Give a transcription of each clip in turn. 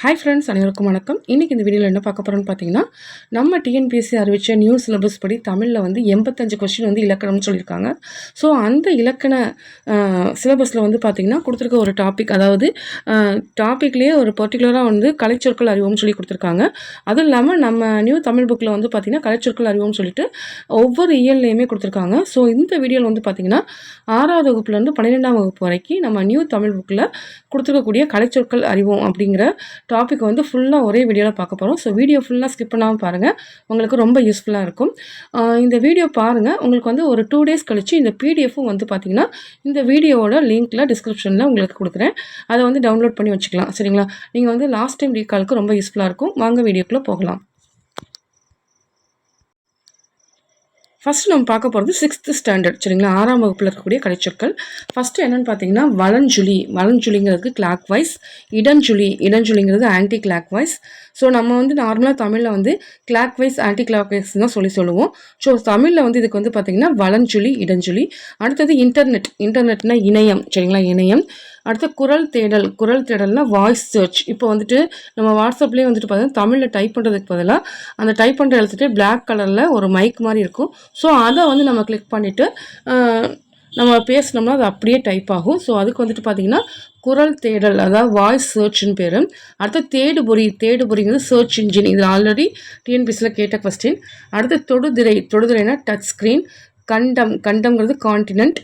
Hi friends அனைவருக்கும் வணக்கம். இன்றைக்கி இந்த வீடியோவில் என்ன பார்க்க போகிறோம்னு பார்த்தீங்கன்னா நம்ம டிஎன்பிஎஸ்சி அறிவித்த நியூ சிலபஸ் படி தமிழில் வந்து எண்பத்தஞ்சு கொஸ்டின் வந்து இலக்கணம்னு சொல்லியிருக்காங்க. ஸோ அந்த இலக்கண சிலபஸில் வந்து பார்த்திங்கன்னா கொடுத்துருக்க ஒரு டாபிக் அதாவது டாப்பிக்லேயே ஒரு பர்டிகுலராக வந்து கலைச்சொற்கள் அறிவோம்னு சொல்லி கொடுத்துருக்காங்க. அதுவும் இல்லாமல் நம்ம நியூ தமிழ் புக்கில் வந்து பார்த்திங்கன்னா கலைச்சொற்கள் அறிவோம்னு சொல்லிட்டு ஒவ்வொரு இயல்லையுமே கொடுத்துருக்காங்க. ஸோ இந்த வீடியோவில் வந்து பார்த்திங்கன்னா ஆறாவது வகுப்புலேருந்து பன்னிரெண்டாம் வகுப்பு வரைக்கும் நம்ம நியூ தமிழ் புக்கில் கொடுத்துருக்கக்கூடிய கலைச்சொற்கள் அறிவோம் அப்படிங்கிற டாபிக் வந்து ஃபுல்லாக ஒரே வீடியோவில் பார்க்க போகிறோம் ஸோ வீடியோ ஃபுல்லாக ஸ்கிப் பண்ணாமல் பாருங்கள் உங்களுக்கு ரொம்ப யூஸ்ஃபுல்லாக இருக்கும். இந்த வீடியோ பாருங்கள் உங்களுக்கு வந்து ஒரு டூ டேஸ் கழிச்சு இந்த பிடிஎஃப்பும் வந்து பார்த்தீங்கன்னா இந்த வீடியோவோட லிங்க்கில் டிஸ்கிரிப்ஷனில் உங்களுக்கு கொடுக்குறேன். அதை வந்து டவுன்லோட் பண்ணி வச்சுக்கலாம். சரிங்களா? நீங்கள் வந்து லாஸ்ட் டைம் ரீகாலுக்கு ரொம்ப யூஸ்ஃபுல்லாக இருக்கும். வாங்க வீடியோக்குள்ளே போகலாம். ஃபஸ்ட்டு நம்ம பார்க்க போகிறது சிக்ஸ்த்து ஸ்டாண்டர்ட் சரிங்களா? ஆறாம் வகுப்பில் இருக்கக்கூடிய கலைச்சொற்கள். ஃபஸ்ட்டு என்னென்னு பார்த்தீங்கன்னா வளஞ்சுழி வளஞ்சுழிங்கிறது கிளாக் வைஸ் இடஞ்சுழி இடஞ்சுழிங்கிறது ஆன்டி கிளாக் வைஸ் ஸோ நம்ம வந்து நார்மலாக தமிழில் வந்து clockwise anticlockwise தான் சொல்லி சொல்லுவோம். ஸோ தமிழில் வந்து இதுக்கு வந்து பார்த்திங்கன்னா வளஞ்சுழி இடஞ்சுழி அடுத்தது இன்டர்நெட் இன்டர்நெட்னா இணையம் சரிங்களா? இணையம். அடுத்து குரல் தேடல் குரல் தேடல்னா வாய்ஸ் சர்ச் இப்போ வந்துட்டு நம்ம வாட்ஸ்அப்லேயே வந்துட்டு பார்த்தீங்கன்னா தமிழில் டைப் பண்ணுறதுக்கு பதிலாக அந்த டைப் பண்ணுற எழுத்துட்டு பிளாக் கலரில் ஒரு மைக் மாதிரி இருக்கும். ஸோ அதை வந்து நம்ம கிளிக் பண்ணிவிட்டு நம்ம பேசினோம்னா அது அப்படியே டைப் ஆகும். ஸோ அதுக்கு வந்துட்டு பார்த்தீங்கன்னா குரல் தேடல் அதாவது வாய்ஸ் சர்ச்னு பேர். அடுத்து தேடுபொறி தேடுபொறிங்கிறது சர்ச் இன்ஜின் இது ஆல்ரெடி டிஎன்பிசியில் கேட்ட கொஸ்டின் அடுத்து தொடுதிரை தொடுதிரைனா டச் ஸ்க்ரீன் கண்டம் கண்டம்ங்கிறது காண்டினென்ட்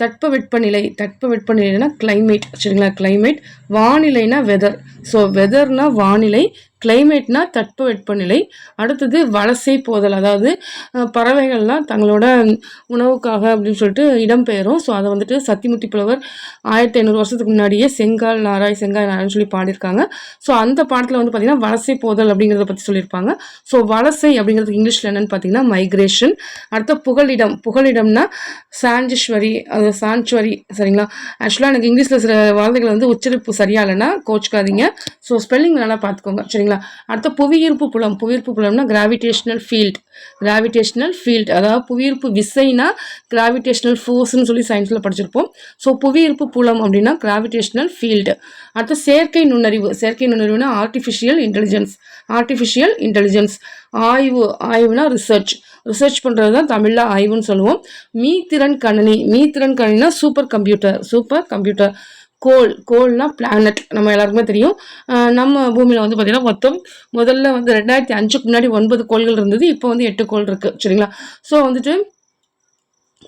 தட்ப வெப்பநிலை தட்ப வெப்பநிலைனா கிளைமேட் சரிங்களா? கிளைமேட் வானிலைனா வெதர் ஸோ வெதர்னா வானிலை கிளைமேட்னா தட்ப வெப்பநிலை. அடுத்தது வலசை போதல் அதாவது பறவைகள்லாம் தங்களோட உணவுக்காக அப்படின்னு சொல்லிட்டு இடம்பெயரும். ஸோ அதை வந்துட்டு சத்திமுத்தி புலவர் ஆயிரத்தி ஐநூறு வருஷத்துக்கு முன்னாடியே செங்கால் நாராய் செங்கால் நாராய்னு சொல்லி பாடியிருக்காங்க. ஸோ அந்த பாடத்தில் வந்து பார்த்திங்கன்னா வலசை போதல் அப்படிங்கிறத பற்றி சொல்லியிருப்பாங்க. ஸோ வலசை அப்படிங்கிறதுக்கு இங்கிலீஷில் என்னென்னு பார்த்தீங்கன்னா மைக்ரேஷன் அடுத்த புகலிடம் புகலிடம்னா சாஞ்சஸ்வரி அது சாஞ்சுவரி சரிங்களா? ஆக்சுவலாக எனக்கு இங்கிலீஷில் சில வார்த்தைகள் வந்து உச்சரிப்பு சரியா இல்லைன்னா கோச்சுக்காதீங்க. ஸோ ஸ்பெல்லிங் நல்லா பார்த்துக்கோங்க சரிங்களா? அடுத்த புவியீர்ப்பு புலம். புவியீர்ப்பு புலம்னா கிராவிடேஷனல் ஃபீல்ட் கிராவிடேஷனல் ஃபீல்ட் அதாவது புவியீர்ப்பு விசைனா கிராவிடேஷனல் ஃபோர்ஸ்னு சொல்லி சயின்ஸில் படிச்சிருப்போம். ஸோ புவியீர்ப்பு புலம் அப்படின்னா கிராவிடேஷனல் ஃபீல்டு அடுத்து செயற்கை நுண்ணறிவு. செயற்கை நுண்ணறிவுனா ஆர்டிஃபிஷியல் இன்டெலிஜென்ஸ் ஆர்டிஃபிஷியல் இன்டெலிஜென்ஸ் ஆய்வு. ஆய்வுனா ரிசர்ச் ரிசர்ச் பண்ணுறது தான் தமிழில் ஆய்வுன்னு சொல்லுவோம். மீத்திறன் கணினி. மீத்திறன் கணினா சூப்பர் கம்ப்யூட்டர் சூப்பர் கம்ப்யூட்டர் கோல் கோல்னா பிளானட் நம்ம எல்லாருக்குமே தெரியும். நம்ம பூமியில் வந்து பார்த்திங்கன்னா மொத்தம் முதல்ல வந்து ரெண்டாயிரத்தி அஞ்சுக்கு முன்னாடி ஒன்பது கோள்கள் இருந்தது இப்போ வந்து எட்டு கோள் இருக்குது சரிங்களா? ஸோ வந்துட்டு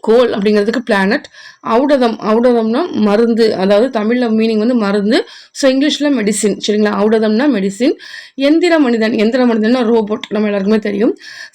கோல் அப்படிங்கிறதுக்கு பிளானட் அவுடதம் அவுடதம்னா மருந்து. அதாவது தமிழில் மீனிங் வந்து மருந்து. ஸோ இங்கிலீஷில் மெடிசின் சரிங்களா? அவுடதம்னா மெடிசின் எந்திர மனிதன். எந்திர மனிதன்னா ரோபோட் நம்ம எல்லாருக்குமே தெரியும்.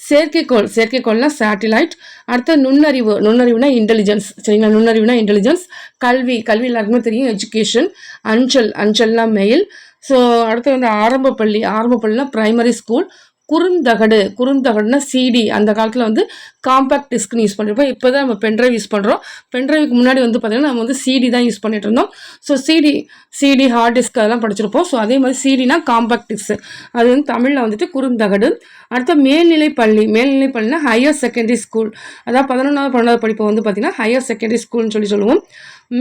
செயற்கைக்கோள். செயற்கைக்கோள்னா சேட்டிலைட் அடுத்து நுண்ணறிவு. நுண்ணறிவுனா இன்டெலிஜென்ஸ் சரிங்களா? நுண்ணறிவுனா இன்டெலிஜென்ஸ் கல்வி. கல்வி எல்லாருக்குமே தெரியும். எஜுகேஷன் அஞ்சல். அஞ்சல்னா மெயில் ஸோ அடுத்து வந்து ஆரம்ப பள்ளி ஆரம்ப பள்ளினா ப்ரைமரி ஸ்கூல் குறுந்தகடு குறுந்தகடுனா சிடி அந்த காலத்தில் வந்து காம்பேக்ட் டிஸ்க்னு யூஸ் பண்ணியிருப்போம் இப்போ தான் நம்ம பென்ட்ரைவ் யூஸ் பண்ணுறோம் பென்ட்ரைவுக்கு முன்னாடி வந்து பார்த்திங்கன்னா நம்ம வந்து சிடி தான் யூஸ் பண்ணிட்டு இருந்தோம். So CD CD hard disk அதெல்லாம் படிச்சிருப்போம். ஸோ அதே மாதிரி சிடினா காம்பேக்ட் டிஸ்க் அது வந்து தமிழில் வந்துட்டு குறுந்தகடு. அடுத்த மேல்நிலை பள்ளி. மேல்நிலை பள்ளினா ஹையர் செகண்டரி ஸ்கூல் அதாவது பதினொன்றாவது பன்னெண்டாவது படிப்பு வந்து பார்த்திங்கன்னா ஹையர் செகண்டரி ஸ்கூல்னு சொல்லி சொல்லுவோம்.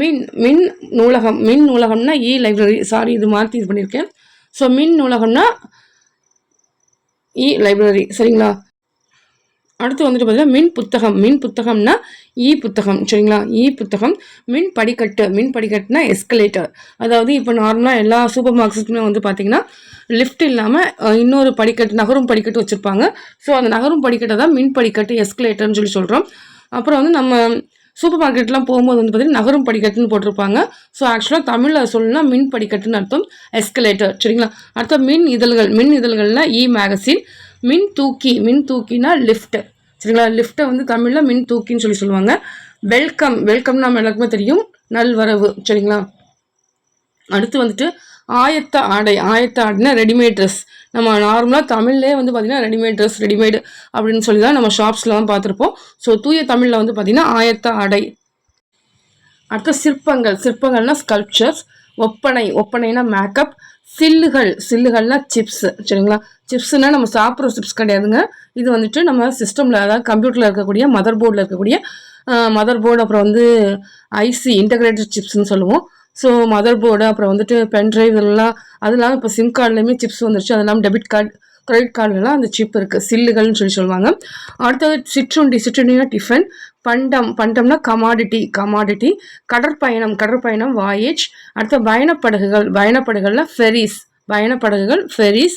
மின் மின் நூலகம். மின் நூலகம்னா இ லைப்ரரி சாரி இது மாற்றி இது பண்ணியிருக்கேன் ஸோ மின் நூலகம்னா இ லைப்ரரி சரிங்களா? அடுத்து வந்துட்டு பார்த்தீங்கன்னா மின் புத்தகம். மின் புத்தகம்னா இ புத்தகம் சரிங்களா? இ புத்தகம் மின் படிக்கட்டு. மின் படிக்கட்டுனா எஸ்கலேட்டர் அதாவது இப்போ நார்மலாக எல்லா சூப்பர் மார்க்கெட்டுமே வந்து பார்த்தீங்கன்னா லிஃப்ட் இல்லாமல் இன்னொரு படிக்கட்டு நகரும் படிக்கட்டு வச்சுருப்பாங்க. ஸோ அந்த நகரும் படிக்கட்டை தான் மின் படிக்கட்டு எஸ்கலேட்டர்னு சொல்லி சொல்கிறோம் அப்புறம் வந்து நம்ம சூப்பர் மார்க்கெட்லாம் போகும்போது வந்து பார்த்திங்கன்னா நகரும் படிக்கட்டுன்னு போட்டிருப்பாங்க. ஸோ ஆக்சுவலாக தமிழில் சொல்லணும்னா மின் படிக்கட்டுன்னு அர்த்தம். எஸ்கலேட்டர் சரிங்களா? அடுத்த மின் இதழ்கள். மின் இதழ்கள்னால் இ மேகசின் மின் தூக்கி. மின் தூக்கினா லிஃப்ட் சரிங்களா? லிஃப்ட்டை வந்து தமிழில் மின் தூக்கின்னு சொல்லி சொல்லுவாங்க. வெல்கம் வெல்கம் நம்ம எல்லாருக்குமே தெரியும். நல்வரவு. சரிங்களா? அடுத்து வந்துட்டு ஆயத்த ஆடை. ஆயத்த ஆடைனா ரெடிமேட் ட்ரெஸ் நம்ம நார்மலாக தமிழ்லேயே வந்து பார்த்திங்கன்னா ரெடிமேட் ட்ரெஸ் ரெடிமேடு அப்படின்னு சொல்லி தான் நம்ம ஷாப்ஸ்லாம் பார்த்துருப்போம் ஸோ தூய தமிழில் வந்து பார்த்திங்கன்னா ஆயத்த ஆடை அடுத்த சிற்பங்கள். சிற்பங்கள்னா ஸ்கல்ப்சர்ஸ் ஒப்பனை. ஒப்பனைனா மேக்கப் சில்லுகள். சில்லுகள்னா சிப்ஸ் சரிங்களா? சிப்ஸ்னால் நம்ம சாப்பிட்ற சிப்ஸ் கிடையாதுங்க. இது வந்துட்டு நம்ம சிஸ்டமில் அதாவது கம்ப்யூட்டரில் இருக்கக்கூடிய மதர் போர்டில் இருக்கக்கூடிய மதர் போர்டு அப்புறம் வந்து ஐசி இன்டகிரேட்டட் சிப்ஸ்னு சொல்லுவோம். ஸோ மதர் போர்டு அப்புறம் வந்துட்டு பென்ட்ரைவ் இதெல்லாம் இல்லாமல் இப்போ சிம் கார்டுலேயுமே சிப்ஸ் வந்துருச்சு. அது இல்லாமல் டெபிட் கார்டு கிரெடிட் கார்டுலாம் அந்த சிப் இருக்குது சில்லுகள்னு சொல்லி சொல்லுவாங்க. அடுத்தது சிற்றுண்டி சிற்றுண்டினா டிஃபன் பண்டம் பண்டம்னா கமாடிட்டி கமாடிட்டி கடற்பயணம் கடற்பயணம் வாயேஜ் அடுத்த பயணப்படகுகள் பயணப்படகுகளில் ஃபெரிஸ் பயணப்படகுகள் ஃபெரிஸ்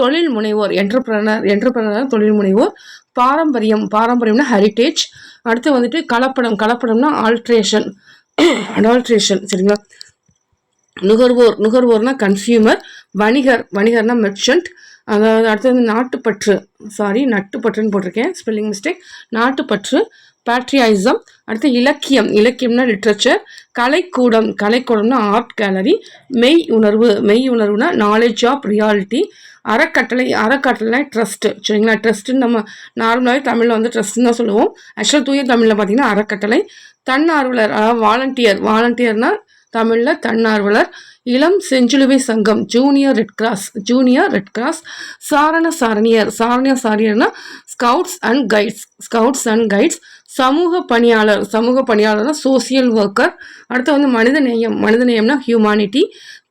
தொழில் முனைவோர் என்டர்பிரனர் என்டர்பிரனர் தொழில் முனைவோர். பாரம்பரியம் பாரம்பரியம்னா ஹெரிட்டேஜ் அடுத்து வந்துட்டு கலப்படம் கலப்படம்னா ஆல்ட்ரேஷன் அடால்ட்ரேஷன் சரிங்களா? நுகர்வோர் நுகர்வோர்னா கன்சியூமர் வணிகர் வணிகர்னா மெர்ச்சன்ட் அதாவது அடுத்து வந்து நாட்டுப்பற்று. சாரி நட்டுப்பற்றுன்னு போட்டிருக்கேன். ஸ்பெல்லிங் மிஸ்டேக் நாட்டுப்பற்று பேட்ரியாயிசம் அடுத்து இலக்கியம். இலக்கியம்னா லிட்ரேச்சர் கலைக்கூடம். கலைக்கூடம்னா ஆர்ட் கேலரி மெய் உணர்வு. மெய் உணர்வுனா நாலேஜ் ஆஃப் ரியாலிட்டி அறக்கட்டளை அறக்கட்டளை ட்ரஸ்ட்டு சரிங்களா? ட்ரஸ்ட்டுன்னு நம்ம நார்மலாகவே தமிழில் வந்து ட்ரஸ்ட்னு தான் சொல்லுவோம். ஆக்சுவலாக தூய தமிழில் பார்த்தீங்கன்னா அறக்கட்டளை. தன்னார்வலர் அதாவது வாலண்டியர் வாலண்டியர்னால் தமிழில் தன்னார்வலர் இளம் செஞ்சிலுவை சங்கம் junior red cross junior red cross சாரண சாரணியர். சாரணிய சாரணியர்னா scouts and guides scouts and guides சமூக பணியாளர். சமூக பணியாளர்னா சோசியல் ஒர்க்கர் அடுத்து வந்து மனித நேயம். மனித நேயம்னா ஹியூமானிட்டி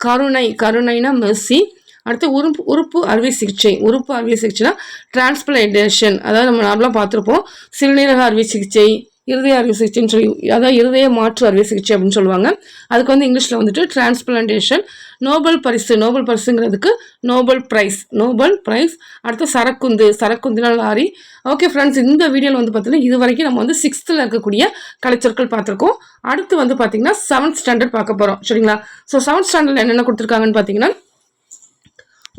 கருணை. கருணைனா மெர்சி அடுத்து உறுப்பு உறுப்பு அறுவை சிகிச்சை. உறுப்பு அறுவை சிகிச்சைனா டிரான்ஸ்பிளேடேஷன் அதாவது நம்ம நார்மலாக பார்த்துருப்போம். சிறுநீரக அறுவை சிகிச்சை. இருதய அறுவை சிகிச்சைன்னு சொல்லி அதாவது இருதய மாற்று அறுவை சிகிச்சை அப்படின்னு சொல்லுவாங்க. அதுக்கு வந்து இங்கிலீஷில் வந்துட்டு டிரான்ஸ்பிளான்டேஷன் நோபல் பரிசு நோபல் பரிசுங்கிறதுக்கு நோபல் ப்ரைஸ் நோபல் ப்ரைஸ் அடுத்து சரக்குந்து சரக்குந்துனா லாரி ஓகே ஃப்ரெண்ட்ஸ் இந்த வீடியோவில் வந்து பார்த்தீங்கன்னா இது வரைக்கும் நம்ம வந்து சிக்ஸ்த்தில் இருக்கக்கூடிய கலைச்சொற்கள் பார்த்துருக்கோம். அடுத்து வந்து பார்த்தீங்கன்னா செவன்த் ஸ்டாண்டர்ட் பார்க்க போகிறோம் சரிங்களா? ஸோ செவன்த் ஸ்டாண்டர்டில் என்னென்ன கொடுத்துருக்காங்கன்னு பார்த்தீங்கன்னா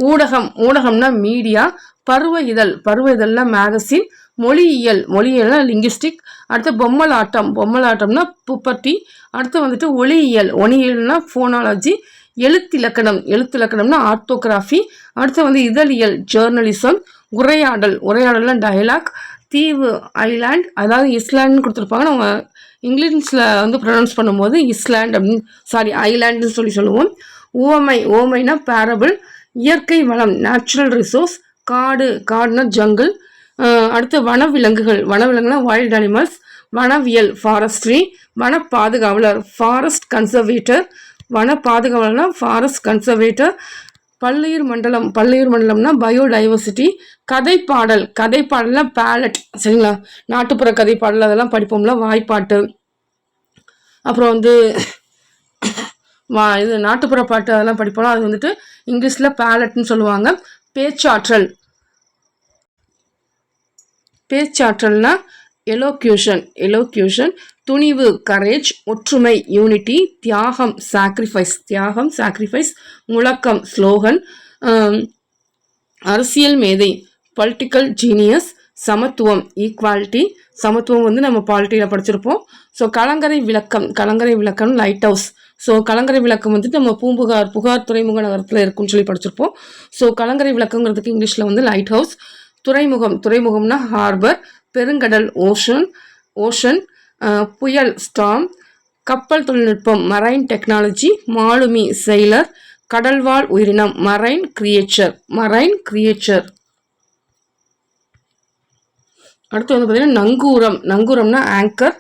ஊடகம் ஊடகம்னா மீடியா பருவ இதழ். பருவ இதழ்னா மேகசின் மொழியியல் மொழியியல்னா லிங்குஸ்டிக் அடுத்து பொம்மலாட்டம் பொம்மலாட்டம்னா புப்பட்டி அடுத்து வந்துட்டு ஒளியியல் ஒளியியல்னா ஃபோனாலஜி எழுத்திலக்கணம் எழுத்திலக்கணம்னா ஆர்த்தோகிராஃபி அடுத்து வந்து இதழியல் ஜேர்னலிசம் உரையாடல். உரையாடல்னா டயலாக் தீவு ஐலாண்ட் அதாவது இஸ்லாண்ட்னு கொடுத்துருப்பாங்க நம்ம இங்கிலீஷில் வந்து ப்ரொனவுன்ஸ் பண்ணும்போது இஸ்லாண்ட் அப்படின்னு சாரி ஐலாண்டுன்னு சொல்லி சொல்லுவோம். ஓமை ஓமைனா பேரபிள் இயற்கை வளம். நேச்சுரல் ரிசோர்ஸ் காடு காடுனா ஜங்கிள் அடுத்து வனவிலங்குகள். வனவிலங்குனா வைல்ட் அனிமல்ஸ் வனவியல் ஃபாரஸ்ட்ரி வன பாதுகாவலர் ஃபாரஸ்ட் கன்சர்வேட்டர் வன பாதுகாவலர்னா ஃபாரஸ்ட் கன்சர்வேட்டர் பல்லுயிர் மண்டலம். பல்லுயிர் மண்டலம்னா பயோடைவர்சிட்டி கதை பாடல் பேலட் சரிங்களா? நாட்டுப்புற கதை பாடல் அதெல்லாம் படிப்போம்ல வாய்ப்பாட்டு. அப்புறம் வந்து வா இது நாட்டுப்புற பாட்டு அதெல்லாம் படிப்போம்னா அது வந்துட்டு இங்கிலீஷில் பேலட்னு சொல்லுவாங்க. பேச்சாற்றல். பேச்சாற்றல்னா எலோக்யூஷன் எலோக்யூஷன் துணிவு கரேஜ் ஒற்றுமை யூனிட்டி தியாகம் சாக்ரிஃபைஸ் தியாகம் சாக்ரிஃபைஸ் முழக்கம் ஸ்லோகன் அரசியல் மேதை பொலிட்டிக்கல் ஜீனியஸ் சமத்துவம் ஈக்குவாலிட்டி சமத்துவம் வந்து நம்ம பாலிட்டியில் படிச்சிருப்போம். ஸோ கலங்கரை விளக்கம் கலங்கரை விளக்கம் லைட் ஹவுஸ் ஸோ கலங்கரை விளக்கம் வந்துட்டு நம்ம பூம்புகார் புகார் துறைமுக நகரத்தில் இருக்குன்னு சொல்லி படிச்சிருப்போம். ஸோ கலங்கரை விளக்கங்கிறதுக்கு இங்கிலீஷில் வந்து லைட் ஹவுஸ் துறைமுகம் துறைமுகம்னா ஹார்பர் பெருங்கடல் ஓஷன் ஓஷன் புயல் ஸ்டாம் கப்பல் தொழில்நுட்பம் மரைன் டெக்னாலஜி மாலுமி செயலர் கடல்வாழ் உயிரினம் மரைன் கிரியேச்சர் மரைன் கிரியேச்சர் அடுத்து வந்து பார்த்தீங்கன்னா நங்கூரம் நங்கூரம்னா ஆங்கர்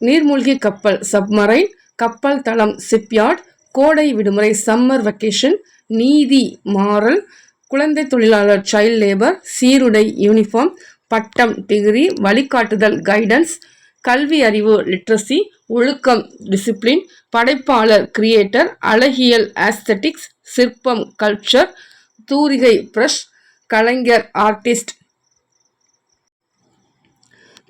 நீர்மூழ்கி கப்பல் சப்மரைன் கப்பல் தளம் சிப்யார்ட் கோடை விடுமுறை சம்மர் வெக்கேஷன் நீதி மாறல் குழந்தை தொழிலாளர் சைல்ட் லேபர் சீருடை யூனிஃபார்ம் பட்டம் டிகிரி வழிகாட்டுதல் கைடன்ஸ் கல்வி அறிவு லிட்ரஸி ஒழுக்கம் டிசிப்ளின் படைப்பாளர் கிரியேட்டர் அழகியல் ஆஸ்தட்டிக்ஸ் சிற்பம் கல்ச்சர் தூரிகை பிரஷ் கலைஞர் ஆர்டிஸ்ட்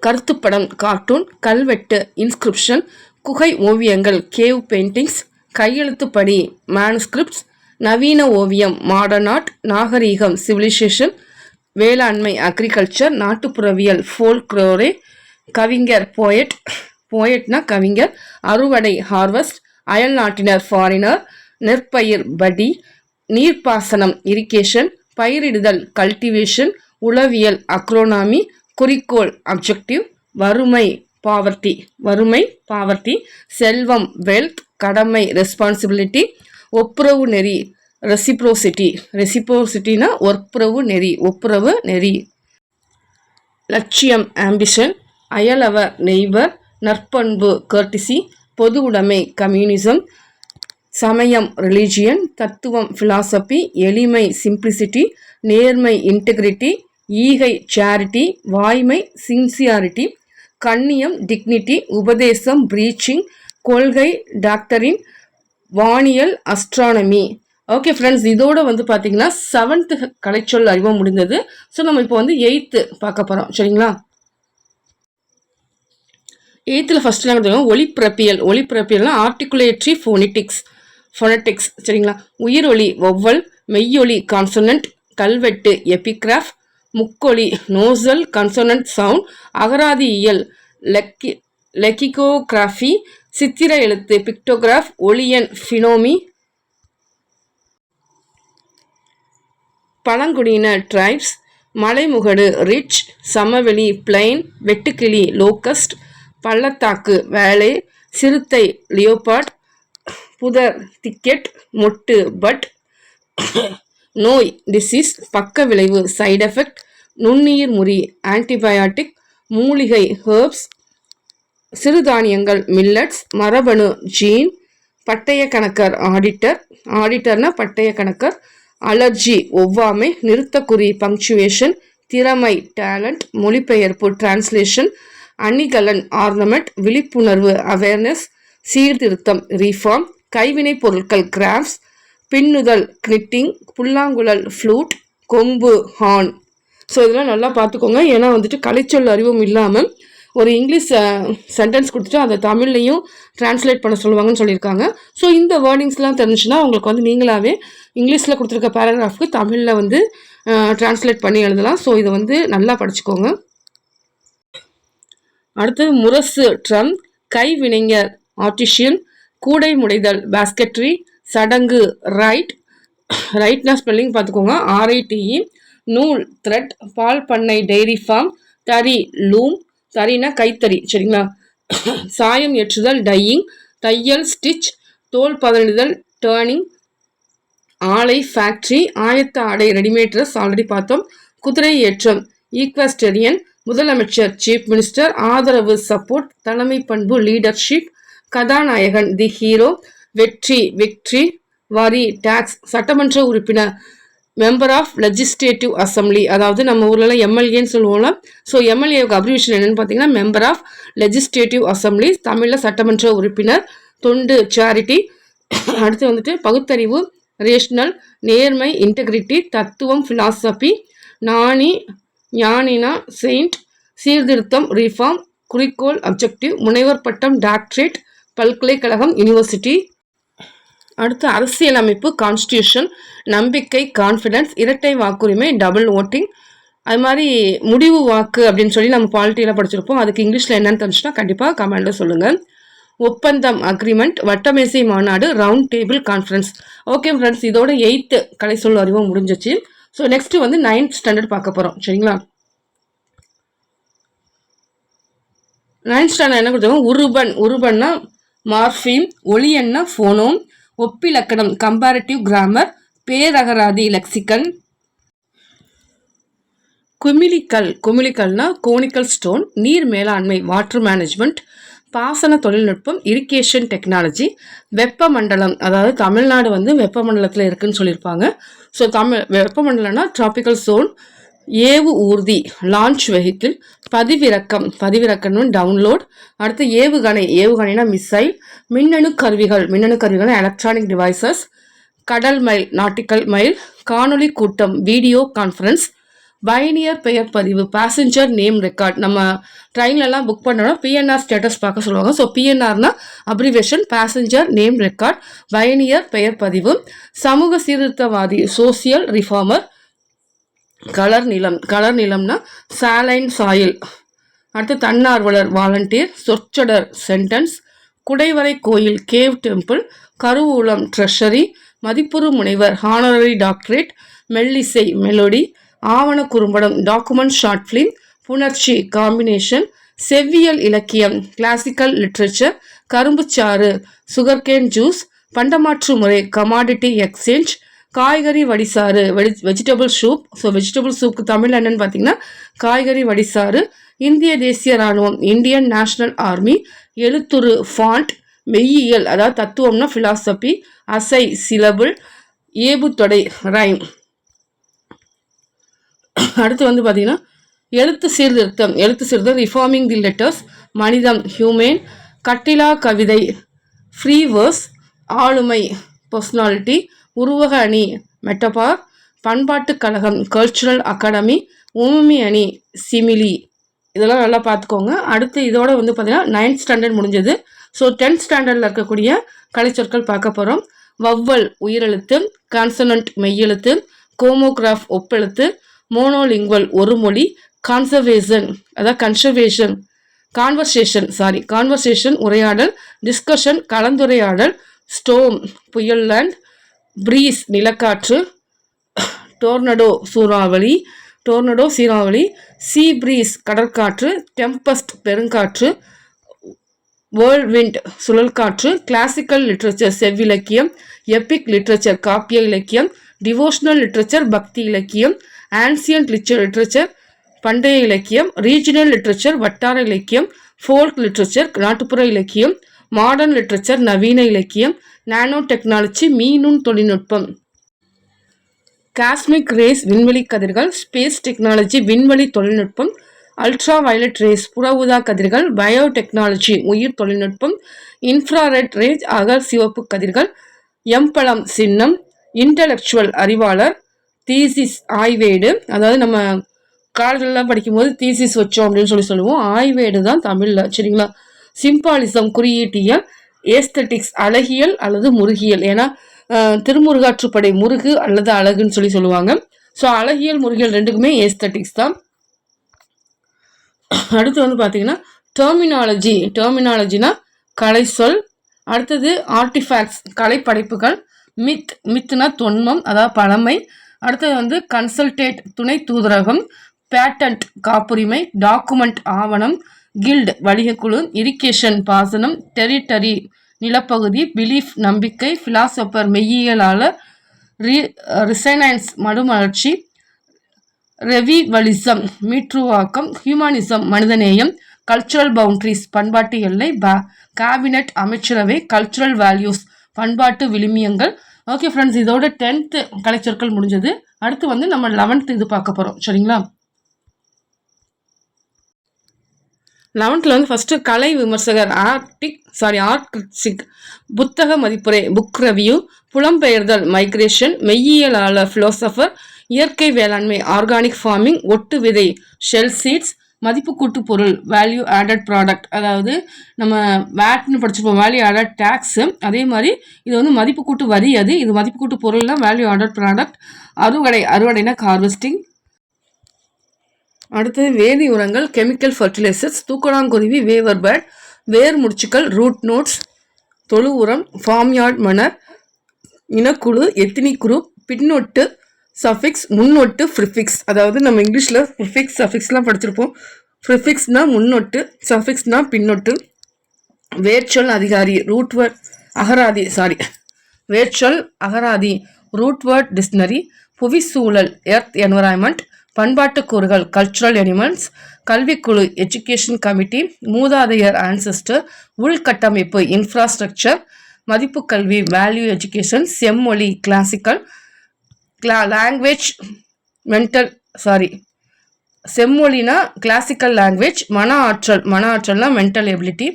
கருத்துப்படம் கார்ட்டூன் கல்வெட்டு இன்ஸ்கிரிப்ஷன் குகை ஓவியங்கள் கேவ் பெயிண்டிங்ஸ் கையெழுத்துப்படி மேனுஸ்கிரிப்ட்ஸ் நவீன ஓவியம் மாடர்ன் ஆர்ட் நாகரீகம் சிவிலைசேஷன் வேளாண்மை அக்ரிகல்ச்சர் நாட்டுப்புறவியல் ஃபோல்க்ரோரே கவிஞர் போயட் போயட்னா கவிஞர் அறுவடை ஹார்வெஸ்ட் அயல் நாட்டினர் ஃபாரினர் நெற்பயிர் படி நீர்ப்பாசனம் இரிகேஷன் பயிரிடுதல் கல்டிவேஷன் உளவியல் அக்ரோனாமி குறிக்கோள் அப்ஜெக்டிவ் வறுமை பாவர்ட்டி வறுமை பாவர்ட்டி செல்வம் வெல்த் கடமை ரெஸ்பான்சிபிலிட்டி ஒப்புரவு நெறி ரெசிப்ரோசிட்டி ரெசிப்ரோசிட்டினா ஒப்புரவு நெறி ஒப்புரவு நெறி. லட்சியம் ஆம்பிஷன் அயலவர் நெய்வர் நற்பண்பு கர்டிசி பொது உடைமை கம்யூனிசம் சமயம் ரிலீஜியன் தத்துவம் ஃபிலாசபி எளிமை சிம்பிளிசிட்டி நேர்மை இன்டெகிரிட்டி ஈகை சேரிட்டி வாய்மை சின்சியாரிட்டி கண்ணியம் டிக்னிட்டி உபதேசம் ப்ரீச்சிங் கொள்கை டாக்டரின் வானியல் அஸ்ட்ரானமி ஓகே ஃப்ரெண்ட்ஸ் இதோட வந்து பார்த்தீங்கன்னா செவன்த்து கலைச்சொல் அறிவும் முடிந்தது. ஸோ நம்ம இப்போ வந்து எயித்து பார்க்க போகிறோம் சரிங்களா? எயித்தில் ஃபஸ்ட் நாங்கள் கொடுத்துருக்கோம் ஒளிப்பிறப்பியல். ஒளிப்பிறப்பியல்னா ஆர்டிகுலேட்ரி ஃபோனிட்டிக்ஸ் ஃபொனட்டிக்ஸ் சரிங்களா? உயிரொலி ஒவ்வொல் மெய்யொலி கான்சனன்ட் கல்வெட்டு எபிகிராஃப் முக்கொலி நோசல் கன்சோனன்ட் சவுண்ட் அகராதி இயல் லெக்கி லெக்கிகோகிராஃபி சித்திர எழுத்து பிக்டோகிராஃப் ஒளியன் ஃபினோமி. பழங்குடியினர் ட்ரைப்ஸ் மலைமுகடு ரிச் சமவெளி பிளைன் வெட்டுக்கிளி லோக்கஸ்ட் பள்ளத்தாக்கு வேலை சிறுத்தை லியோபாட் புதர் திக்கெட் மொட்டு பட் நோய் டிசீஸ் பக்க விளைவு சைடு எஃபெக்ட் நுண்ணுயிர் முறி ஆன்டிபயாட்டிக் மூலிகை ஹெர்ப்ஸ் சிறுதானியங்கள் மில்லட்ஸ் மரபணு ஜீன் பட்டய கணக்கர் ஆடிட்டர் ஆடிட்டர்னா பட்டய கணக்கர் அலர்ஜி ஒவ்வாமை நிறுத்தக்குறி பங்க்சுவேஷன் திறமை டேலண்ட் மொழிபெயர்ப்பு டிரான்ஸ்லேஷன் அணிகலன் ஆர்னமெண்ட் விழிப்புணர்வு அவேர்னஸ் சீர்திருத்தம் ரீஃபார்ம் கைவினை பொருட்கள் கிராஃப்ட்ஸ் பின்னுதல் கிளிட்டிங் புல்லாங்குழல் ஃப்ளூட் கொம்பு ஹார்ன் ஸோ இதெல்லாம் நல்லா பார்த்துக்கோங்க. ஏன்னா வந்துட்டு கலைச்சொல் அறிவும் இல்லாமல் ஒரு இங்கிலீஷ் சென்டென்ஸ் கொடுத்துட்டு அதை தமிழ்லையும் டிரான்ஸ்லேட் பண்ண சொல்லுவாங்கன்னு சொல்லியிருக்காங்க. ஸோ இந்த வேர்டிங்ஸ்லாம் தெரிஞ்சுன்னா உங்களுக்கு வந்து நீங்களாகவே இங்கிலீஷில் கொடுத்துருக்க பேராகிராஃப்க்கு தமிழில் வந்து டிரான்ஸ்லேட் பண்ணி எழுதலாம். ஸோ இதை வந்து நல்லா படிச்சுக்கோங்க. அடுத்தது முரசு ட்ரம் கைவினைஞர் ஆர்டிஷியன் கூடை முடைதல் பேஸ்கெட்ரி சடங்கு ரைட் ரைட்னா ஸ்பெல்லிங் பார்த்துக்கோங்க. ஆர்ஐடிஇ நூல் த்ரெட் பால் பண்ணை டெய்ரி ஃபார்ம் தறி லூம் தறினா கைத்தறி சரிங்களா? சாயம் ஏற்றுதல் டையிங் தையல் ஸ்டிச் தோல் பதனிடுதல் டேர்னிங் ஆலை ஃபேக்ட்ரி ஆயத்த ஆடை ரெடிமேட் ட்ரெஸ் ஆல்ரெடி பார்த்தோம். குதிரை ஏற்றம் ஈக்வஸ்டரியன் முதலமைச்சர் சீஃப் மினிஸ்டர் ஆதரவு சப்போர்ட் தலைமை பண்பு லீடர்ஷிப் கதாநாயகன் தி ஹீரோ வெற்றி விக்ட்ரி வரி டாக்ஸ் சட்டமன்ற உறுப்பினர் மெம்பர் ஆஃப் லெஜிஸ்லேட்டிவ் அசம்பிளி அதாவது நம்ம ஊர்லலாம் எம்எல்ஏன்னு சொல்லுவோம்ல. ஸோ எம்எல்ஏவுக்கு அப்ரிவேஷன் என்னென்னு பார்த்தீங்கன்னா மெம்பர் ஆஃப் லெஜிஸ்லேட்டிவ் அசம்பிளி தமிழில் சட்டமன்ற உறுப்பினர் தொண்டு சேரிட்டி அடுத்து வந்துட்டு பகுத்தறிவு ரேஷனல் நேர்மை இன்டெகிரிட்டி தத்துவம் ஃபிலாசபி நாணி ஞானினா செயின்ட் சீர்திருத்தம் ரீஃபார்ம் குறிக்கோள் அப்ஜெக்டிவ் முனைவர் பட்டம் டாக்டரேட் பல்கலைக்கழகம் யூனிவர்சிட்டி அடுத்து அரசியலமைப்பு கான்ஸ்டியூஷன் நம்பிக்கை கான்ஃபிடன்ஸ் இரட்டை வாக்குரிமை டபுள் ஓட்டிங் அது மாதிரி முடிவு வாக்கு அப்படின்னு சொல்லி நம்ம பாலிட்டியில் படிச்சிருப்போம். அதுக்கு இங்கிலீஷில் என்னன்னு தெரிஞ்சுன்னா கண்டிப்பாக கமெண்டில் சொல்லுங்கள் ஒப்பந்தம் அக்ரிமெண்ட் வட்டமேசை மாநாடு round table conference okay friends இதோட எயித்து கலை சொல் அறிவும் முடிஞ்சிச்சு. ஸோ நெக்ஸ்ட்டு வந்து நைன்த் ஸ்டாண்டர்ட் பார்க்க போகிறோம் சரிங்களா? நைன்த் ஸ்டாண்டர்ட் என்ன கொடுத்தாங்க உருபன். உருபன்னா மார்ஃபீம் ஒளியன்னா ஃபோனோம் ஒப்பிலக்கணம் கம்பேரட்டிவ் கிராமர் பேரகராதி லெக்சிக்கன் குமிழிக்கல் குமிழிக்கல்னா கோனிக்கல் ஸ்டோன் நீர் மேலாண்மை வாட்டர் மேனேஜ்மெண்ட் பாசன தொழில்நுட்பம் இரிகேஷன் டெக்னாலஜி வெப்பமண்டலம் அதாவது தமிழ்நாடு வந்து வெப்பமண்டலத்தில் இருக்குதுன்னு சொல்லியிருப்பாங்க. ஸோ தமிழ் வெப்பமண்டலம்னா டிராபிக்கல் சோன் ஏவு ஊர்தி லான்ச் வெஹிக்கிள் பதிவிறக்கம் பதிவிறக்கணும் டவுன்லோட் அடுத்து ஏவுகணை ஏவுகணைனா மிசைல் மின்னணு கருவிகள் மின்னணு கருவிகள் எலக்ட்ரானிக் டிவைசஸ் கடல் மைல் நாட்டிக்கல் மைல் காணொலி கூட்டம் வீடியோ கான்ஃபரன்ஸ் பயணியர் பெயர் பதிவு பேசஞ்சர் நேம் ரெக்கார்ட் நம்ம ட்ரெயின்லலாம் புக் பண்ணோம்னா பிஎன்ஆர் ஸ்டேட்டஸ் பார்க்க சொல்லுவாங்க. ஸோ பிஎன்ஆர்னா அப்ரிவேஷன் பேசஞ்சர் நேம் ரெக்கார்ட் பயணியர் பெயர் பதிவு சமூக சீர்திருத்தவாதி சோசியல் ரிஃபார்மர் கலர் நிலம் கலர் நிலம்னா சாலைன் சாயில் அடுத்து தன்னார்வலர் வாலண்டியர் சொற்சொடர் சென்டென்ஸ் குடைவரை கோயில் கேவ் டெம்பிள் கருவூலம் ட்ரெஷரி மதிப்புறு முனைவர் ஹானரரி டாக்டரேட் மெல்லிசை மெலோடி ஆவண குறும்படம் டாக்குமெண்ட் ஷார்ட் ஃபிலிம் புணர்ச்சி காம்பினேஷன் செவ்வியல் இலக்கியம் கிளாசிக்கல் லிட்ரேச்சர் கரும்புச்சாறு சுகர்கேன் ஜூஸ் பண்டமாற்று முறை கமாடிட்டி எக்ஸ்சேஞ்ச் காய்கறி வடிசாறு veggie vegetable soup so vegetable சூப்புக்கு Tamil என்னன்னு பார்த்தீங்கன்னா காய்கறி வடிசாறு இந்திய தேசிய இராணுவம் இந்தியன் நேஷனல் ஆர்மி எழுத்துரு ஃபாண்ட் மெய்யியல் அதாவது தத்துவம்னா ஃபிலாசபி அசை சிலபுள் ஏபுத்தொடை ரைம் அடுத்து வந்து பார்த்தீங்கன்னா எழுத்து சீர்திருத்தம் எழுத்து சீர்திருத்தம் ரிஃபார்மிங் தி லெட்டர்ஸ் மனிதம் ஹியூமேன் கட்டிலா கவிதை ஃப்ரீவர்ஸ் ஆளுமை பர்சனாலிட்டி உருவக அணி மெட்டபா பண்பாட்டுக் கழகம் கல்ச்சுரல் அகாடமி உமமி அணி சிமிலி இதெல்லாம் நல்லா பார்த்துக்கோங்க. அடுத்து இதோட வந்து பார்த்தீங்கன்னா நைன்த் ஸ்டாண்டர்ட் முடிஞ்சது. ஸோ டென்த் ஸ்டாண்டர்டில் இருக்கக்கூடிய கலைச்சொற்கள் பார்க்க போகிறோம் வவ்வல் உயிரெழுத்து கான்சனன்ட் மெய்யெழுத்து கோமோகிராஃப் ஒப்பெழுத்து மோனோலிங்குவல் ஒரு மொழி கான்சர்வேஷன் அதாவது கன்சர்வேஷன் கான்வர்சேஷன் சாரி கான்வர்சேஷன் உரையாடல் டிஸ்கஷன் கலந்துரையாடல் ஸ்டோம் புயல் லேண்ட் ப்ரீஸ் நிலக்காற்று டோர்னடோ சூறாவளி டோர்னடோ சீராவளி சீ ப்ரீஸ் கடற்காற்று டெம்பஸ்ட் பெருங்காற்று வேர்ல்ட் விண்ட் சுழல்காற்று கிளாசிக்கல் லிட்ரேச்சர் செவ்விலக்கியம் எபிக் லிட்ரேச்சர் காப்பிய இலக்கியம் டிவோஷனல் லிட்ரேச்சர் பக்தி இலக்கியம் ஆன்சியன்ட் லிச்சர் லிட்ரேச்சர் பண்டைய இலக்கியம் ரீஜனல் லிட்ரேச்சர் வட்டார இலக்கியம் ஃபோல்க் லிட்ரேச்சர் நாட்டுப்புற இலக்கியம் மாடர்ன் லிட்ரேச்சர் நவீன இலக்கியம் நானோ டெக்னாலஜி மீனுண் தொழில்நுட்பம். காஸ்மிக் ரேஸ் விண்வெளி கதிர்கள் ஸ்பேஸ் டெக்னாலஜி விண்வெளி தொழில்நுட்பம் அல்ட்ரா வயலட் ரேஸ் புற ஊதா கதிர்கள் பயோடெக்னாலஜி உயிர் தொழில்நுட்பம் இன்ஃப்ராரெட் ரேஸ் அகல் சிவப்பு கதிர்கள் எம்பளம் சின்னம் இன்டலெக்சுவல் அறிவாளர் தீசிஸ் ஆய்வேடு அதாவது நம்ம காலத்துலலாம் படிக்கும்போது தீசிஸ் வச்சோம் அப்படின்னு சொல்லி சொல்லுவோம். ஆய்வேடு தான் தமிழில் சரிங்களா? சிம்பாலிசம் குறியீட்டியல் ஏஸ்தட்டிக்ஸ் அழகியல் அல்லது முருகியல். ஏன்னா திருமுருகாற்றுப்படை முருகு அல்லது அழகுன்னு சொல்லி சொல்லுவாங்க. ஸோ அழகியல் முருகியல் ரெண்டுக்குமே ஏஸ்தட்டிக்ஸ் தான். அடுத்து வந்து பார்த்தீங்கன்னா டெர்மினாலஜி டெர்மினாலஜினா கலை சொல். அடுத்தது ஆர்டிஃபேக்ட்ஸ் கலைப்படைப்புகள். மித் மித்னா தொன்மம் அதாவது பழமை. அடுத்தது வந்து கன்சல்டேட் துணை தூதரகம். பேட்டன்ட் காப்புரிமை. டாக்குமெண்ட் ஆவணம். கில்ட் வணிகக்குழு இரிகேஷன் பாசனம் டெரிட்டரி நிலப்பகுதி பிலீஃப் நம்பிக்கை பிலாசபர் மெய்யியலாளர் ரி ரிசைனன்ஸ் மறுமலர்ச்சி ரெவிவலிசம் மீற்றுவாக்கம் ஹியூமனிசம் மனிதநேயம் கல்ச்சுரல் பவுண்டரிஸ் பண்பாட்டு எல்லை பா கேபினட் அமைச்சரவை கல்ச்சுரல் வேல்யூஸ் பண்பாட்டு விளிமியங்கள் ஓகே ஃப்ரெண்ட்ஸ் இதோட டென்த்து கலைச்சொற்கள் முடிஞ்சது. அடுத்து வந்து நம்ம லெவன்த்து இது பார்க்க போகிறோம் சரிங்களா? லெவன்த்தில் வந்து ஃபஸ்ட்டு கலை விமர்சகர் ஆர்டிக் சாரி ஆர்ட் கிரிட்டிக் புத்தக மதிப்புரை புக் ரிவ்யூ புலம்பெயர்தல் மைக்ரேஷன் மெய்யியலாளர் ஃபிலோசஃபர் இயற்கை வேளாண்மை ஆர்கானிக் ஃபார்மிங் ஒட்டு விதை ஷெல் சீட்ஸ் மதிப்பு கூட்டு பொருள் வேல்யூ ஆடட் ப்ராடக்ட் அதாவது நம்ம வேட்னு படிச்சுப்போம் வேல்யூ ஆடட் டேக்ஸு அதே மாதிரி இது வந்து மதிப்பு கூட்டு வரி அது. இது மதிப்பு கூட்டு பொருள்னா வேல்யூ ஆடட் ப்ராடக்ட் அறுவடை அறுவடைனா ஹார்வெஸ்டிங் அடுத்தது வேதி உரங்கள் கெமிக்கல் ஃபர்டிலைசர்ஸ் தூக்கணாங்குருவி வேவர் பேட் வேர் முடிச்சுக்கள் ரூட் நோட்ஸ் தொழு உரம் ஃபார்ம்யார்ட் மணர் இனக்குழு எத்தினி குரூப் பின்னொட்டு சஃபிக்ஸ் முன்னொட்டு ஃப்ரிஃபிக்ஸ் அதாவது நம்ம இங்கிலீஷில் ஃப்ரிஃபிக்ஸ் சஃபிக்ஸ்லாம் படிச்சிருப்போம். ஃப்ரிஃபிக்ஸ்னால் முன்னொட்டு சஃபிக்ஸ்னால் பின்னொட்டு. வேர்ச்சொல் அதிகாரி ரூட்வர்ட் அகராதி சாரி வேர்ச்சொல் அகராதி ரூட்வர்ட் டிக்ஷனரி புவிசூழல் எர்த் என்வரான்மெண்ட் பண்பாட்டு கூறுகள் கல்ச்சுரல் எனிமல்ஸ் கல்விக்குழு எஜுகேஷன் கமிட்டி மூதாதையர் ஆன்சஸ்டர் உள்கட்டமைப்பு இன்ஃப்ராஸ்ட்ரக்சர் மதிப்பு கல்வி வேல்யூ எஜுகேஷன் செம்மொழி கிளாசிக்கல் கிளா லாங்குவேஜ் மென்டல் சாரி செம்மொழினா கிளாசிக்கல் லாங்குவேஜ் மன ஆற்றல் மன ஆற்றல்னா மென்டல் எபிலிட்டி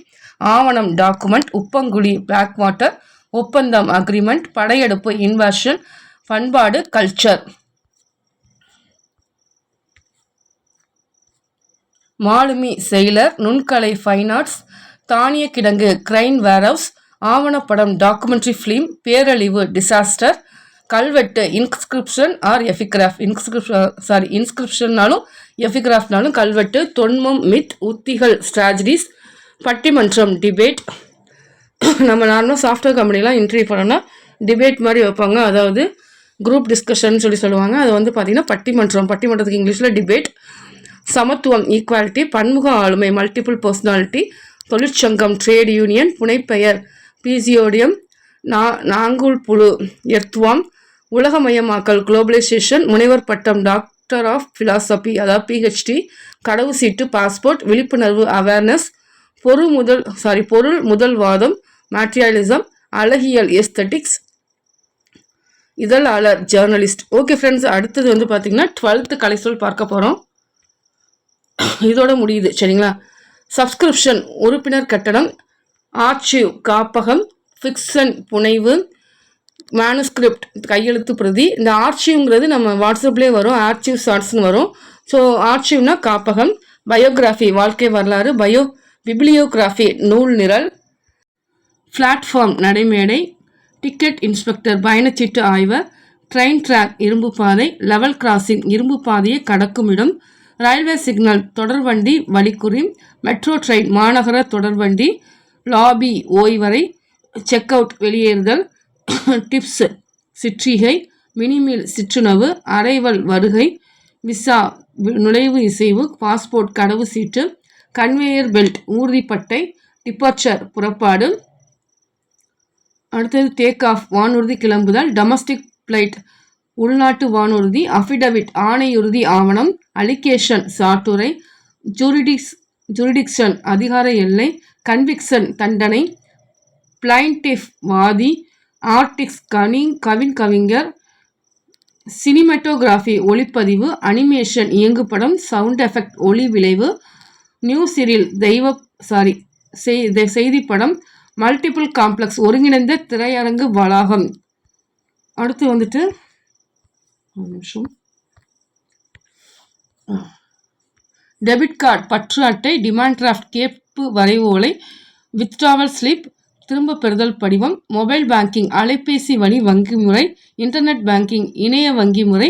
ஆவணம் டாக்குமெண்ட் உப்பங்குழி பேக் வாட்டர் ஒப்பந்தம் அக்ரிமெண்ட் படையெடுப்பு இன்வர்ஷன் பண்பாடு கல்ச்சர் மாலுமி செயலர் நுண்கலை ஃபைன் ஆர்ட்ஸ் தானிய கிடங்கு கிரைன் வேர்ஹவுஸ் ஆவணப்படம் டாக்குமெண்ட்ரி ஃபிலிம் பேரழிவு டிசாஸ்டர் கல்வெட்டு inscription or epigraph inscription sorry இன்ஸ்கிரிப்ஷன்னாலும் எஃபிகிராஃப்னாலும் கல்வெட்டு தொன்மம் மித் உத்திகள் ஸ்ட்ராஜடிஸ் பட்டிமன்றம் டிபேட் நம்ம நார்மலாக சாஃப்ட்வேர் கம்பெனிலாம் இன்டர்வியூ பண்ணோன்னா டிபேட் மாதிரி வைப்பாங்க. அதாவது குரூப் டிஸ்கஷன் சொல்லி சொல்லுவாங்க. அது வந்து பார்த்திங்கன்னா பட்டிமன்றம். பட்டிமன்றத்துக்கு இங்கிலீஷில் டிபேட் சமத்துவம் ஈக்குவாலிட்டி பன்முக ஆளுமை மல்டிபிள் பர்சனாலிட்டி தொழிற்சங்கம் ட்ரேட் யூனியன் புனைப்பெயர் பிசியோடியம் நா நாங்கூல் புழு எர்த்வாம் உலகமயமாக்கல் குளோபலைசேஷன் முனைவர் பட்டம் டாக்டர் ஆஃப் ஃபிலாசபி அதாவது பிஹெச்டி கடவு சீட்டு பாஸ்போர்ட் விழிப்புணர்வு அவேர்னஸ் பொருள் முதல் சாரி பொருள் முதல் வாதம் மேட்ரியாலிசம் அழகியல் எஸ்தட்டிக்ஸ் இதழாளர் ஜேர்னலிஸ்ட் ஓகே ஃப்ரெண்ட்ஸ் அடுத்தது வந்து பார்த்தீங்கன்னா டுவெல்த்து கலைச்சொல் பார்க்க போகிறோம் இதோட முடியுது சரிங்களா? சப்ஸ்கிரிப்ஷன் உறுப்பினர் கட்டணம் ஆர்ச்சிவ் காப்பகம் ஃபிக்ஷன் புனைவு மேனுஸ்கிரிப்ட் கையெழுத்து பிரதி. இந்த ஆர்ச்சிவ்ங்கிறது நம்ம வாட்ஸ்அப்லேயே வரும் ஆர்ச்சிவ் ஷார்ட்ஸ்னு வரும். ஸோ ஆர்ச்சிவ்னா காப்பகம் பயோகிராஃபி வாழ்க்கை வரலாறு பயோ பிப்ளியோகிராஃபி நூல் நிரல் பிளாட்ஃபார்ம் நடைமேடை டிக்கெட் இன்ஸ்பெக்டர் பயணச்சீட்டு ஆய்வர் ட்ரெயின் ட்ராக் இரும்பு பாதை லெவல் கிராசிங் இரும்பு பாதையை கடக்கும் இடம் ரயில்வே சிக்னல் தொடர்வண்டி வழிக்குறி மெட்ரோ ட்ரெயின் மாநகர தொடர்வண்டி லாபி ஓய்வறை செக் அவுட் வெளியேறுதல் டிப்ஸ் சிற்றிகை மினிமீல் சிற்றுணவு அரைவல் வருகை விசா நுழைவு இசைவு பாஸ்போர்ட் கடவு சீட்டு கன்வேயர் பெல்ட் ஊர்திப்பட்டை டிபார்ச்சர் புறப்பாடு. அடுத்தது டேக் ஆஃப் வானூர்தி கிளம்புதல் டொமஸ்டிக் ஃப்ளைட் உள்நாட்டு வானூர்தி அஃபிடவிட் ஆணையுறுதி ஆவணம் அலிகேஷன் சாட்டுரை ஜூரிடிக்ஸ் ஜூரிடிக்ஷன் அதிகார எல்லை கன்விக்ஷன் தண்டனை பிளைண்டிஃப் வாதி ஆர்டிக்ஸ் கனி கவின் கவிஞர் சினிமெட்டோகிராஃபி ஒளிப்பதிவு அனிமேஷன் இயங்குபடம் சவுண்ட் எஃபெக்ட் ஒளி விளைவு நியூ சிரில் தெய்வ சாரி செய்திப்படம் மல்டிபிள் காம்ப்ளெக்ஸ் ஒருங்கிணைந்த திரையரங்கு வளாகம். அடுத்து வந்துட்டு ஒரு நிமிஷம் டெபிட் கார்டு பற்று அட்டை டிமாண்ட் டிராஃப்ட் கேப்பு வரைவோலை வித்ட்ராவல் ஸ்லிப் திரும்ப பெறுதல் படிவம் மொபைல் பேங்கிங் அலைபேசி வழி வங்கி முறை இன்டர்நெட் பேங்கிங் இணைய வங்கி முறை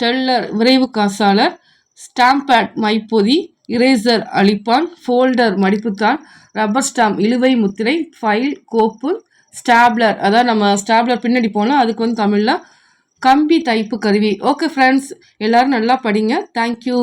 டெல்லர் விரைவு காசாளர் ஸ்டாம்ப் பேட் மைப்பொதி இரேசர் அழிப்பான் ஃபோல்டர் மடிப்புத்தான் ரப்பர் ஸ்டாம்ப் இழுவை முத்திரை ஃபைல் கோப்பு ஸ்டாப்லர் அதாவது நம்ம ஸ்டாப்லர் பின்னாடி போனால் அதுக்கு வந்து தமிழில் கம்பி தைப்பு கருவி. ஓகே ஃப்ரெண்ட்ஸ் எல்லோரும் நல்லா படிங்க. தேங்க்யூ